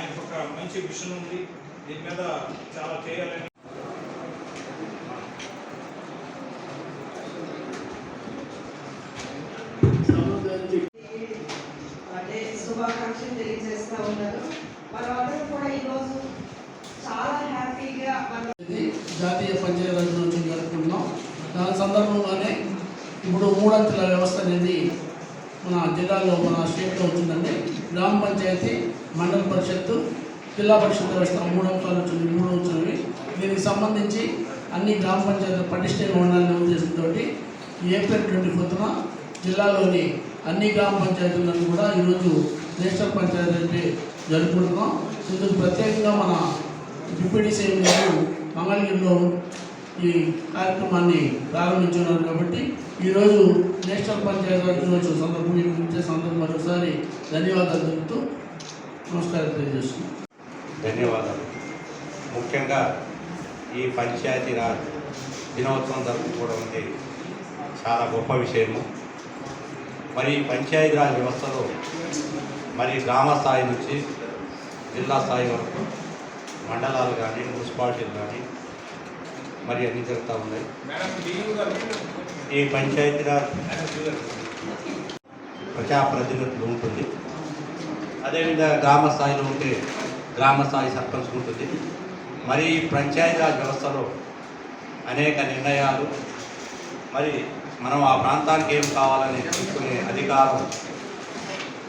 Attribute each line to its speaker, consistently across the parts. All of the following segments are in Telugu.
Speaker 1: ఆయనకు ఒక మంచి విషన్ ఉంది. దీని మీద చాలా చేయాలని.
Speaker 2: శుభాకాంక్షలు తెలియజేస్తా ఉన్నారు మనమందరం కూడా ఈరోజు చాలా హ్యాపీగా
Speaker 3: జాతీయ పంచాయతీ దినోత్సవం జరుపుకుంటున్నాం. దాని సందర్భంగానే ఇప్పుడు మూడంచెల వ్యవస్థ అనేది మన జిల్లాలో మన స్టేట్లో వచ్చిందండి. గ్రామ పంచాయతీ మండల పరిషత్తు జిల్లా పరిషత్ వ్యవస్థ మూడు అంశాలు వచ్చింది. మూడు వచ్చినవి దీనికి సంబంధించి అన్ని గ్రామ పంచాయతీలు పటిష్టంగా ఉండాలనే ఉద్దేశంతో ఏప్రిల్ ట్వంటీ ఫోర్త్న జిల్లాలోని అన్ని గ్రామ పంచాయతీలను కూడా ఈరోజు నేషనల్ పంచాయతీ డే జరుపుకుంటున్నాం. ఇందుకు ప్రత్యేకంగా మన డిప్యూటీ సీఎం గారు మంగళగిరిలో ఈ కార్యక్రమాన్ని ప్రారంభించున్నారు కాబట్టి ఈరోజు నేషనల్ పంచాయతీ దినోత్సవం సందర్భంగా ఇచ్చే సందర్భం మరోసారి ధన్యవాదాలు తెలుపుతూ నమస్కారం తెలియజేస్తున్నాను
Speaker 4: ధన్యవాదాలు. ముఖ్యంగా ఈ పంచాయతీరాజ్ దినోత్సవం జరుపుకోవడం అనేది చాలా గొప్ప విషయము. మరి పంచాయతీ పంచాయతీరాజ్ వ్యవస్థలో మరి గ్రామ స్థాయి నుంచి జిల్లా స్థాయి వరకు మండలాలు కానీ మున్సిపాలిటీలు కానీ మరి అన్నీ జరుగుతూ ఉన్నాయి. ఈ పంచాయతీరాజ్ ప్రజాప్రతినిధులు ఉంటుంది. అదేవిధంగా గ్రామ స్థాయిలో ఉంటే గ్రామ స్థాయి సర్పంచ్ ఉంటుంది. మరి పంచాయతీరాజ్ వ్యవస్థలో అనేక నిర్ణయాలు మరి మనం ఆ ప్రాంతానికి ఏం కావాలని తీసుకునే అధికారం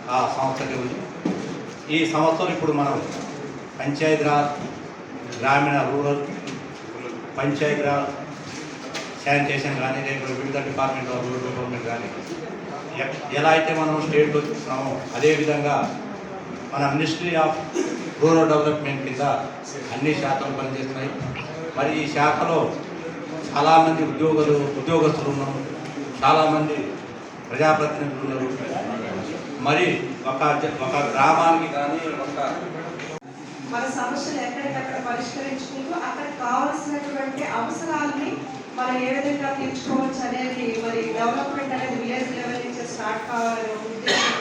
Speaker 4: ఆ సంస్థకి ఉంది. ఈ సంస్థలు ఇప్పుడు మనం పంచాయతీరాజ్ గ్రామీణ రూరల్ పంచాయతీరాజ్ శానిటేషన్ కానీ లేకపోతే వివిధ డిపార్ట్మెంట్ ఆఫ్ రూరల్ డెవలప్మెంట్ కానీ ఎ- ఎలా అయితే మనం స్టేట్లో చూస్తున్నామో అదేవిధంగా మన మినిస్ట్రీ ఆఫ్ రూరల్ డెవలప్మెంట్ కింద అన్ని శాఖలు పనిచేస్తున్నాయి. మరి ఈ శాఖలో చాలామంది ఉద్యోగులు ఉద్యోగస్తులు ఉన్నారు. చాలామంది ప్రజాప్రతినిధులు ఉన్నారు. మరి ఒక ఒక గ్రామానికి కానీ ఒక
Speaker 2: మన సమస్యలు ఎక్కడికక్కడ పరిష్కరించుకుంటూ అక్కడ కావాల్సినటువంటి అవసరాలని మనం ఏ విధంగా తీర్చుకోవచ్చు అనేది మరి డెవలప్మెంట్ అనేది విలేజ్ లెవెల్ నుంచి స్టార్ట్ కావాలనే ఉద్దేశం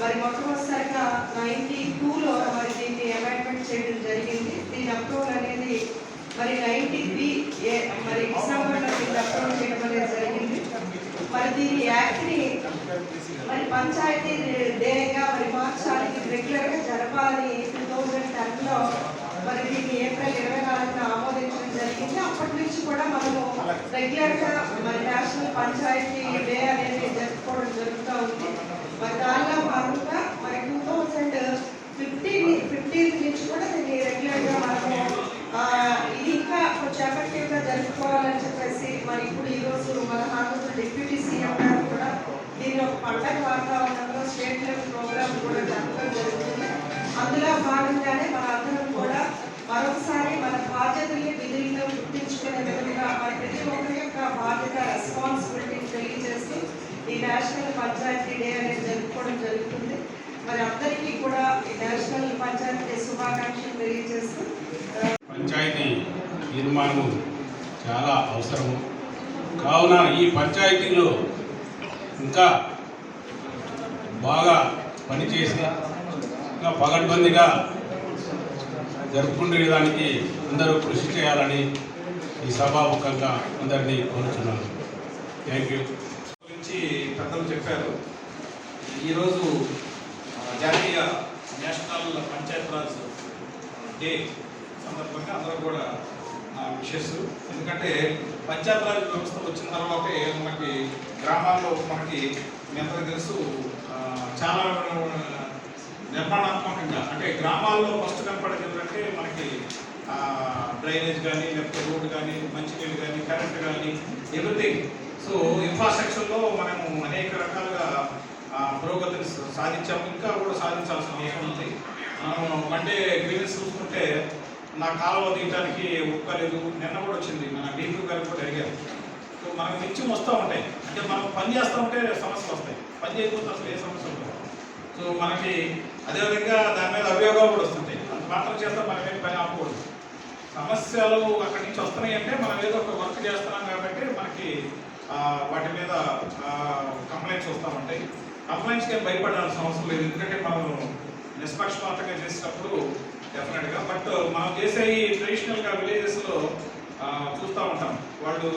Speaker 2: మరి మొట్టమొదటిసారిగా నైన్టీ టూలో మరి దీన్ని అమెండ్మెంట్ చేయడం జరిగింది. దీని అప్రూవల్ అనేది మరి నైన్టీ త్రీ ఏ మరి డిసెంబర్లో దీన్ని అప్రూవల్ చేయడం అనేది జరిగింది. మరి దీని యాక్ట్ని మరి పంచాయతీ డేగా మరి మార్చాలి రెగ్యులర్గా జరపాలని టూ థౌజండ్ టెన్లో మరి దీన్ని ఏప్రిల్ ఇరవై నాలుగున ఆమోదించడం జరిగింది. అప్పటి నుంచి కూడా మనము రెగ్యులర్గా మరి నేషనల్ పంచాయతీ డే అనేది జరుపుకోవడం జరుగుతూ ఉంది. దానిలో భాగంగా మరి టూ థౌజండ్ ఫిఫ్టీన్ ఫిఫ్టీన్ నుంచి కూడా దీన్ని రెగ్యులర్గా మనము ఇది ఇంకా కొంచెం ఎఫెక్టివ్ జరుపుకోవాలని చెప్పేసి మరి ఇప్పుడు ఈ రోజు మన ఆంధ్రప్రదేశ్ డిప్యూటీ సీఎం గారు కూడా దీన్ని ఒక పండగ వాతావరణంలో స్టేట్ లెవెల్ ప్రోగ్రామ్ కూడా జరపడం జరుగుతుంది. అందులో భాగంగానే మన అందరం కూడా మరొకసారి మన బాధ్యతల్ని విధుల్లో గుర్తించుకునే విధంగా మన ప్రతి ఒక్కరి యొక్క బాధ్యత రెస్పాన్సిబిలిటీని తెలియజేస్తూ ఈ నేషనల్ పంచాయతీ డే అనేది జరుపుకోవడం జరుగుతుంది. మరి అందరికీ కూడా ఈ నేషనల్ పంచాయతీ డే శుభాకాంక్షలు తెలియజేస్తూ
Speaker 5: పంచాయతీ నిర్మాణం చాలా అవసరము. కావున ఈ పంచాయతీలో ఇంకా బాగా పనిచేసి ఇంకా పగడ్బందీగా జరుపుకునేదానికి అందరూ కృషి చేయాలని ఈ సభాముఖంగా అందరినీ కోరుచున్నాను. Thank you.
Speaker 1: గురించి పెద్దలు చెప్పారు. ఈరోజు జాతీయ నేషనల్ పంచాయతీరాజ్ డే సందర్భంగా అందరూ కూడా విషెస్ ఎందుకంటే పంచాయతీరాజ్ వ్యవస్థ వచ్చిన తర్వాతే మనకి గ్రామాల్లో మనకి మీ అందరికీ తెలుసు చాలా నిర్మాణాత్మకంగా అంటే గ్రామాల్లో ఫస్ట్ కనపడేది ఏంటంటే మనకి డ్రైనేజ్ కానీ లేకపోతే రోడ్డు కానీ మంచినీళ్ళు కానీ కరెంట్ కానీ ఎవ్రీథింగ్. సో ఇన్ఫ్రాస్ట్రక్చర్లో మనము అనేక రకాలుగా పురోగతిని స- సాధించాము. ఇంకా కూడా సాధించాల్సిన అవసరం ఉంది. మనం మండే గ్రీవెన్స్ చూసుకుంటే నా కాలువ తీయడానికి ఒక్కలేదు నిన్న కూడా వచ్చింది. మన డీపీ గారు కూడా అడిగారు. సో మనకు నిత్యం వస్తూ ఉంటాయి. అంటే మనం పని చేస్తూ ఉంటే సమస్యలు వస్తాయి. పని చేయకపోతే అసలు ఏ సమస్య ఉండదు. సో మనకి అదేవిధంగా దాని మీద అభియోగాలు కూడా వస్తుంటాయి. అంత మాత్రం చేస్తే మనం ఏం పని ఆపకూడదు. సమస్యలు అక్కడి నుంచి వస్తున్నాయి అంటే మనం ఏదో ఒక వర్క్ చేస్తున్నాం కాబట్టి మనకి వాటి మీద కంప్లైంట్స్ వస్తూ ఉంటాయి. కంప్లైంట్స్కి భయపడాల్సిన అవసరం లేదు. ఎందుకంటే మనం నిష్పక్షపాతంగా చేసినప్పుడు డెఫినెట్గా బట్ మనం చేసే ఈ ట్రెడిషనల్గా విలేజెస్లో చూస్తూ ఉంటాం. వాళ్ళు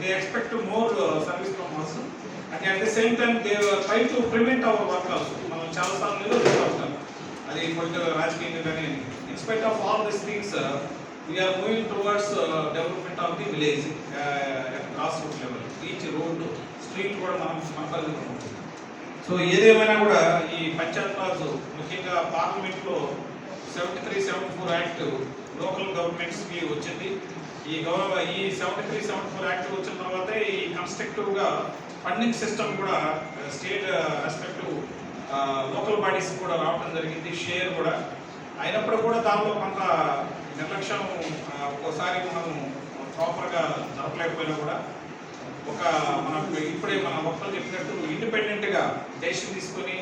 Speaker 1: they expect more service from us and at the same time they try to prevent our work also మనం చాలాసార్లు నిరోధిస్తూ ఉంటాం. అది పొలిటికల్ రాజకీయంగా కానీ in spite of all this things we are moving towards development of the village grass root level each road street కూడా మనం మన ఉంటుంది సో ఏదేమైనా కూడా ఈ పంచాయత్ రాజ్ ముఖ్యంగా పార్లమెంట్లో seventy three seventy four act local గవర్నమెంట్స్కి వచ్చింది. ఈ గౌరవ ఈ seventy three seventy four act వచ్చిన తర్వాత ఈ కన్స్ట్రక్టివ్గా ఫండింగ్ సిస్టమ్ కూడా స్టేట్ రెస్పెక్టివ్ లోకల్ బాడీస్ కూడా రావడం జరిగింది షేర్ కూడా. అయినప్పుడు కూడా దానిలో కొంత నిర్లక్ష్యం ఒక్కోసారి మనం ప్రాపర్గా జరపలేకపోయినా కూడా ఒక మనకు ఇప్పుడే మన వక్తలు చెప్పినట్టు ఇండిపెండెంట్గా దేశం తీసుకొని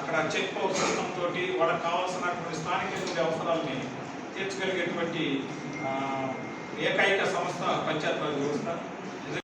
Speaker 1: అక్కడ చెక్ పవర్ సిస్టమ్ తోటి వాళ్ళకి కావాల్సినటువంటి స్థానిక అవసరాలని తీర్చగలిగేటువంటి ఏకైక సంస్థ పంచాయత్ వ్యవస్థ.